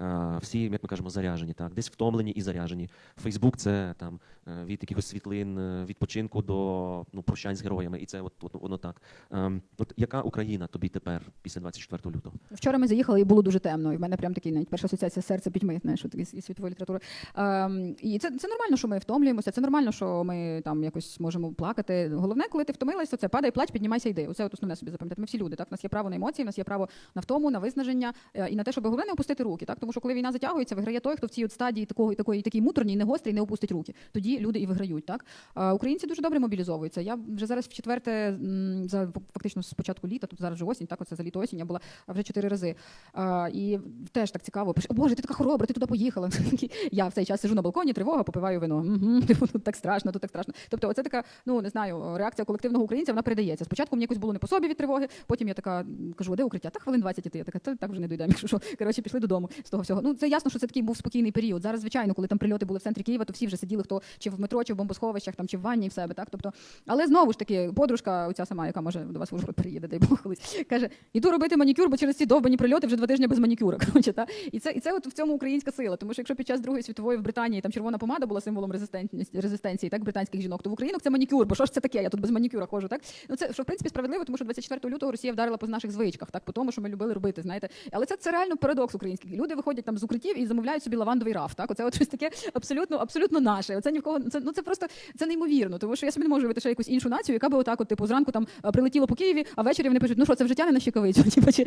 Uh, всі, як ми кажемо, заряжені, так, десь втомлені і заряжені. Фейсбук це там е, від якихось світлин, е, відпочинку до ну, прощань з героями, і це от, от воно так. Ем, От яка Україна тобі тепер після 24 лютого? Вчора ми заїхали і було дуже темно. І в мене прям такий навіть перша асоціація серця пітьми, знаєш, із, із світової літератури. Ем, і це, це нормально, що ми втомлюємося. Це нормально, що ми там якось можемо плакати. Головне, коли ти втомилася, це падай, плач, піднімайся, йди. Оце от основне собі запам'ятати. Ми всі люди. Так, у нас є право на емоції, у нас є право на втому, на виснаження е, і на те, щоб головне не опустити руки. Так, тому що коли війна затягується, виграє той, хто в цій от стадії такого такої такий муторній, не гострий, не опустить руки. Тоді люди і виграють. Так а, українці дуже добре мобілізовуються. Я вже зараз в четверте за фактично з початку літа, тут зараз вже осінь, так оце за літо осінь я була вже чотири рази. А, і теж так цікаво. Пише, «О, Боже, ти така хоробра, ти туди поїхала. Я в цей час сижу на балконі, тривога, попиваю вино. Угу, тут так страшно, тут так страшно. Тобто, оце така, ну не знаю, реакція колективного українця, вона передається. Спочатку мені якось було не по собі від тривоги, потім я така кажу, «А де укриття? Та хвилин 20 іти. Я така, та так вже не дійдемо. Коротше, пішли додому з того всього. Ну це ясно, що це такий був спокійний період. Зараз, звичайно, коли там прильоти були в центрі Києва, то всі вже сиділи, хто чи в метро, чи в бомбосховищах, там чи в ванні, в себе. Так, тобто, але знову ж таки, подружка, оця сама, яка може до вас в Ужгород приїде, дай Бог колись, каже: іду робити манікюр, бо через ці довбані прильоти вже два тижні без манікюра. Коротше, та і це і це от в цьому українська сила. Тому що якщо під час Другої світової в Британії там червона помада була символом резистентності резистенції, так британських жінок, то в українок це манікюр. Бо що ж це таке? Я тут без манікюра ходжу. Так ну це що в принципі справедливо, тому що 24 лютого Росія вдарила по наших звичках, так по тому, що ми любили робити. Знаєте, але це, це реально парадокс український. Люди виходять там з укриттів і замовляють собі лавандовий раф. Так, оце от щось таке абсолютно, абсолютно наше. Оце ні в кого це ну це просто це неймовірно. Тому що я собі не можу уявити ще якусь іншу націю, яка би отак, от типу, зранку там е, прилетіло по Києві, а ввечері вони пишуть, ну що це вже тяне на щекавицю? Типу, чи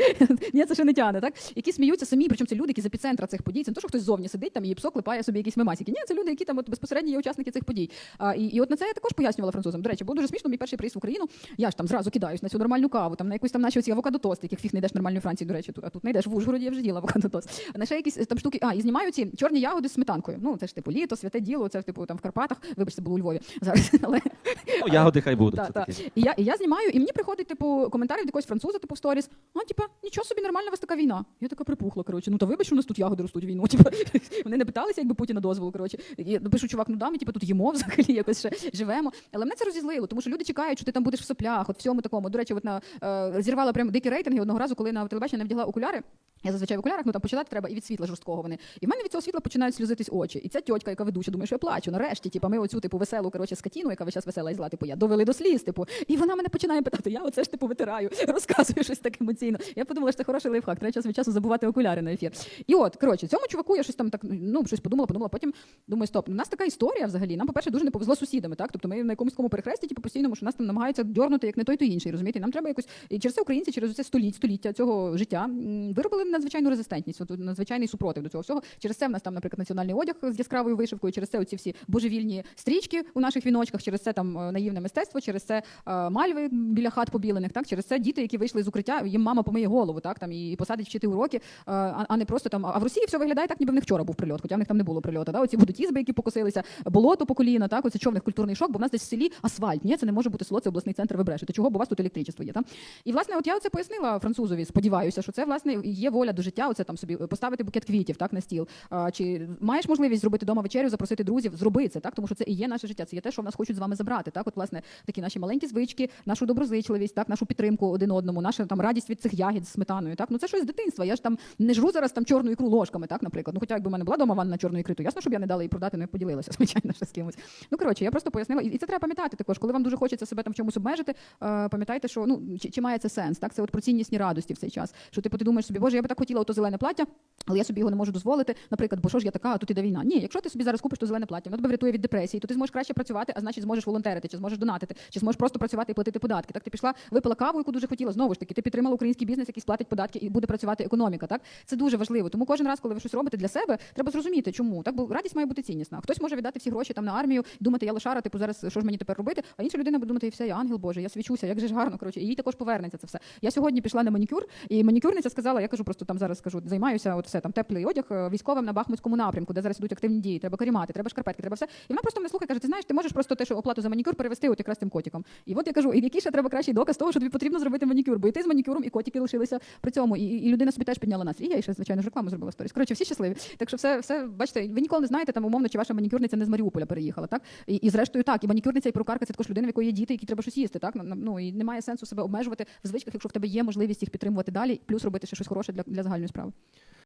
ні, це ще не тяне, так? Які сміються самі, причому це люди, які з епіцентра цих подій. Це не то, що хтось зовні сидить там і псо клепає собі якісь мемасики. Ні, це люди, які там от безпосередньо є учасники цих подій. А, і, і от на це я також пояснювала французам. До речі, було дуже смішно. Мій перший приїзд в Україну. Я ж там зразу кидаюсь на цю нормальну каву, там на якусь там наші оці авокадо-тост, яких фіг не йдеш нормальної Франції. До речі, тут а тут не йдеш в Ужгороді, я вже їла авокадо-тост. На ще якісь там штуки. А і знімаю ці чорні ягоди з сметанкою. Ну це ж типу літо, святе діло. Це ж типу там в Карпатах. Вибачте, було у Львові зараз. Але Ну, ягоди хай будуть. та, та. І я, і я знімаю, і мені приходить типу коментар від якогось француза, типу в сторіс. А, типа, нічого собі нормальна вас така війна. Я така припухла. Коротше, ну та вибач, у нас тут ягоди ростуть війну. Типу, вони не питалися, якби Путіна дозволу. Коротше, і пишу, чувак, ну да, ми типу, тут їмо взагалі, якось ще живемо. Але мене це розізлило, тому що люди чекають, що ти там будеш в соплях, от всьому такому. До речі, от на е, зірвала прям дикі рейтинги одного разу, коли на телебаченні не вдягла окуляри. Я зазвичай в окулярах, ну там почитати треба і від світла жорсткого вони. І в мене від цього світла починають сльозитись очі. І ця тьотька, яка ведуча, думає, що я плачу. Нарешті, типу, ми оцю типу веселу коротше, скотіну, яка весь час весела і зла, типу, я довели до сліз. Типу, і вона мене починає питати. Я оце ж типу витираю, розказую щось так емоційно. Я подумала, що це хороший лайфхак. Треба час від часу забувати окуляри на ефір. І от, коротше, цьому чуваку я щось там так ну щось подумала, подумала. Потім думаю, стоп, у нас така історія взагалі. Нам, по-перше, дуже не повезло сусідами. Так, тобто ми на якомусь такому перехресті, типу, постійному, що нас там намагаються дьорнути як не той, то інший. Розумієте? Нам треба якось і через це українці, через це століть, століття цього життя виробили надзвичайну резистентність, от, надзвичайний супротив до цього всього. Через це в нас там, наприклад, національний одяг з яскравою вишивкою, через це оці всі божевільні стрічки у наших віночках, через це там е, наївне мистецтво, через це е, мальви біля хат побілених, так через це діти, які вийшли з укриття, їм мама помиє голову, так там і посадить вчити уроки, е, а, не просто там. А в Росії все виглядає так, ніби в них вчора був прильот, хоча в них там не було прильоту. Да? Оці будуть ізби, які покосилися, болото по коліна, так оце човних культурний шок, бо в нас десь в селі асфальт. Ні, це не може бути село, це обласний центр. Ви брешете. Чого? Бо у вас тут електричество є. Там і власне, от я це пояснила французові. Сподіваюся, що це власне є воля до життя. Оце там собі поставити букет квітів, так на стіл. А, чи маєш можливість зробити дома вечерю, запросити друзів, зроби це, так тому що це і є наше життя. Це є те, що в нас хочуть з вами забрати. Так, от власне такі наші маленькі звички, нашу доброзичливість, так, нашу підтримку один одному, наша там радість від цих ягід з сметаною. Так, ну це щось з дитинства. Я ж там не жру зараз там чорну ікру ложками, так, наприклад. Ну, хоча якби в мене була дома ванна ікру, то ясно, щоб я не дала її продати, ну і поділилася, звичайно, ще з кимось. Ну коротше, я просто пояснила, і це треба пам'ятати також. Коли вам дуже хочеться себе там в чомусь обмежити, пам'ятайте, що ну чи, чи має це сенс? Так, це от про ціннісні радості в цей час. Що типу ти думаєш собі, боже, я би так хотіла ото зелене плаття, але я собі його не можу дозволити. Наприклад, бо що ж я така, а тут іде війна. Ні, якщо ти собі зараз купиш то зелене плаття, воно тебе врятує від депресії, то ти зможеш краще працювати, а значить зможеш волонтерити, чи зможеш донатити, чи зможеш просто працювати і платити податки. Так ти пішла, випила каву, яку дуже хотіла. Знову ж таки, ти підтримала український бізнес, який сплатить податки і буде працювати економіка. Так це дуже важливо. Тому кожен раз, коли ви щось робите для себе, треба зрозуміти, чому так, бо радість має бути ціннісна. Хтось може віддати всі гроші там на армію, думати, я лошара, типу зараз що ж мені тепер робити? А інша людина буде думати, все, я ангел Божий, я свічуся, як же ж гарно. Коротше, і їй також повернеться це все. Я сьогодні пішла на манікюр, і манікюрниця сказала, я кажу, просто там зараз скажу, займаюся от все там теплий одяг е, військовим на Бахмутському напрямку, де зараз ідуть активні дії. Треба карімати, треба шкарпетки, треба все. І вона просто мене слухає, каже: ти знаєш, ти можеш просто те, що оплату за манікюр перевести от якраз тим котиком. І от я кажу, і який ще треба кращий доказ того, що тобі потрібно зробити манікюр, бо і ти з манікюром, і котики лишилися при цьому. І, і людина собі теж підняла настрій. І я ще звичайно ж рекламу зробила сторіс. Коротше, всі щасливі. Так що все, все, бачите, ви ніколи не знаєте там умовно, чи ваша манікюрниця не з Маріуполя переїхала, так? І, і зрештою так, і манікюрниця, і перукарка це також людина, в якої є діти, які треба щось їсти. Так ну і немає сенсу себе обмежувати в звичках, якщо в тебе є можливість їх підтримувати далі, плюс робити ще щось хороше для, для загальної справи.